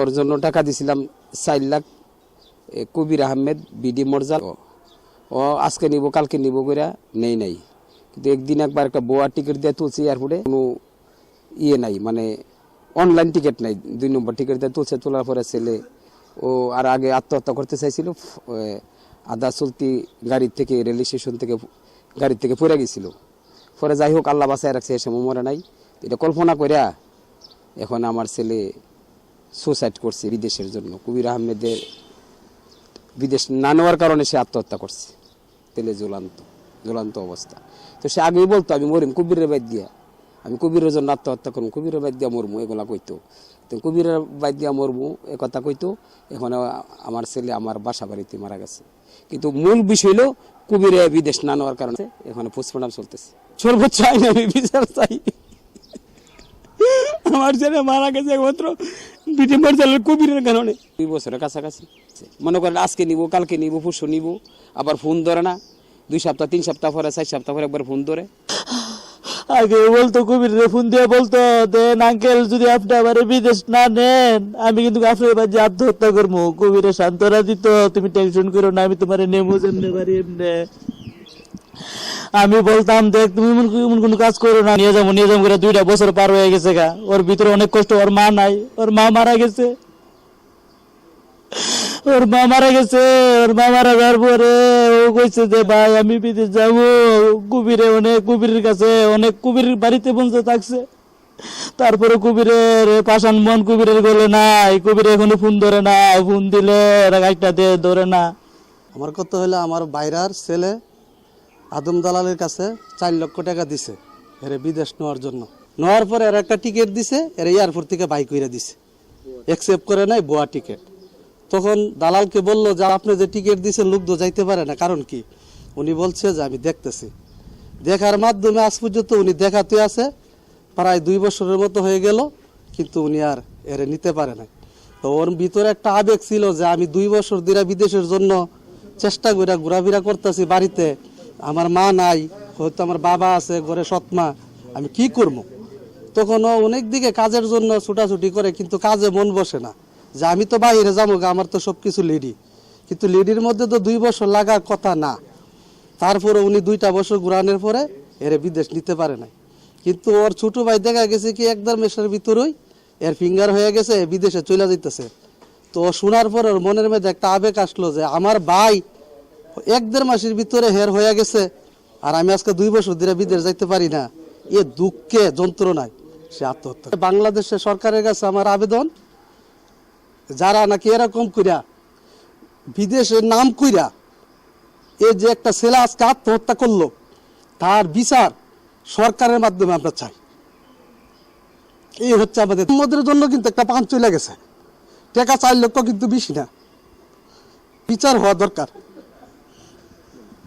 ওর জন্য টাকা দিছিলাম চার লাখ কবির আহমেদ, বিডি মর্জাল ও- আজকে নিব, কালকে নিব করে নেই নাই। কিন্তু একদিন একবার একটা বোয়ার টিকিট দিয়ে তুলছে এয়ারপোর্টে, কোনো ইয়ে নাই মানে অনলাইন টিকিট নাই, দুই নম্বর টিকিট দিয়ে তুলছে, তোলার পরে ছেলে, ও আর আগে আত্মহত্যা করতে চাইছিল আদা চলতি গাড়ির থেকে, রেল স্টেশন থেকে, গাড়ির থেকে পড়ে গেছিল। পরে যাই হোক, আল্লাহ বাসায় রাখছে এসে মরে নাই। এটা কল্পনা করিয়া এখন আমার ছেলে সুসাইড করছে বিদেশের জন্য। কবির আহমেদের বিদেশ না নেওয়ার কারণে সে আত্মহত্যা করছে। তেলে ঝুলান্ত ঝুলান্ত অবস্থা। তো সে আগেই বলতো, আমি মরিম, কবিরের বাইর দিয়া আমি কবিরের জন্য আত্মহত্যা করব কবিরের বাইর দিয়া মরমু এগুলা কইতো। তো কবিরের বাইর দিয়া মরমু, এ কথা কইতো, এখন আমার ছেলে আমার বাসা বাড়িতে মারা গেছে। কিন্তু মূল বিষয় হলো কবিরে বিদেশ না নেওয়ার কারণে এখন পোস্টমর্টম চলতেছে। সর্বোচ্চ আইনে আমি বিচার চাই। আমার ছেলে মারা গেছে একমাত্র সালের কোভিডের কারণে। দুই বছরের কাছাকাছি। মনে করেন আজকে নিব কালকে নিব পরশু নিব আবার ফোন ধরে না। দুই সপ্তাহ তিন সপ্তাহ পরে চার সপ্তাহ পরে একবার ফোন ধরে। আগে বলতো কবির রে ফোন দিয়ে বলতো দেন আঙ্কেল যদি আপনি আমার বিদেশ না নেন আমি কিন্তু আপনার বাজে আত্মহত্যা করব। কবিরে সান্ত্বনা দিত তুমি টেনশন করো না আমি তোমার নেমো যেমনে পারি এমনে। আমি বলতাম, দেখ, তুমি এমন কোনো কাজ করো না, নিয়ে যাব নিয়ে যাব করে দুইটা বছর পার হয়ে গেছে গা। ওর ভিতরে অনেক কষ্ট, ওর মা নাই, ওর মা মারা গেছে। ওর মা মারা গেছে, ওর মা মারা যাওয়ার পরে ও কইছে যে, ভাই, আমি বিদেশ যাব। কুবিরে অনেক, কুবিরের কাছে অনেক কুবিরের বাড়িতে বন্ধু থাকছে। তারপরে কুবিরের পাশান মন কুবিরের গলে নাই, কুবির এখনও ফোন ধরে না, ফোন দিলে একটা দিয়ে ধরে না। আমার কথা হলো আমার বাইরার ছেলে আদম দালালের কাছে চার লক্ষ টাকা দিছে, এরে বিদেশ নেওয়ার জন্য। নেওয়ার পরে এর একটা টিকিট দিছে, এর এয়ারপোর্ট থেকে বাইক করে দিছে। অ্যাকসেপ্ট করে নাই বোয়া টিকিট তখন দালালকে বলল যে, আপনি যে টিকিট দিছেন, লোক তো যাইতে পারে না। কারণ কি? উনি বলছে যে, আমি দেখতেছি। দেখার মাধ্যমে আজ পর্যন্ত উনি দেখাতে আছে, প্রায় দুই বছরের মতো হয়ে গেল, কিন্তু উনি আর এরে নিতে পারে না তো ওর ভিতরে একটা আবেগ ছিল যে, আমি দুই বছর ধরে বিদেশের জন্য চেষ্টা করে ঘোরাফেরা করতেছি বাড়িতে আমার মা নাই, হয়তো আমার বাবা আছে, ঘরে সৎমা আমি কি করব? তখন অনেক দিকে কাজের জন্য ছুটাছুটি করে, কিন্তু কাজে মন বসে না। যে আমি তো বাইরে যাব আমার তো সব কিছু লেডি। কিন্তু লেডির মধ্যে তো দুই বছর লাগার কথা না। তারপরে উনি দুইটা বছর ঘুরানোর পরে এরে বিদেশ নিতে পারে নাই। কিন্তু ওর ছোট ভাই দেখা গেছে কি, একদম মেশার ভিতরেই এর ফিঙ্গার হয়ে গেছে, বিদেশে চলে যাইতেছে। তো শোনার পর ওর মনের মধ্যে একটা আবেগ আসলো যে, আমার ভাই এক দেড় মাসের ভিতরে হের হয়ে গেছে। আর আমি আজকে দুই বছর ধরে বিদেশ যাইতে পারি না। এ দুঃখে, যন্ত্রণায় সে আত্মহত্যা। বাংলাদেশের সরকারের কাছে আমার আবেদন, যারা নাকি এরকম কইরা বিদেশের নাম কইরা এ যে একটা ছেলে আজকে আত্মহত্যা করল, তার বিচার সরকারের মাধ্যমে আমরা চাই। এই হচ্ছে আমাদের আমাদের জন্য কিন্তু একটা পাঁচ চলে গেছে। টাকা চার লক্ষ কিন্তু বেশি না। বিচার হওয়া দরকার।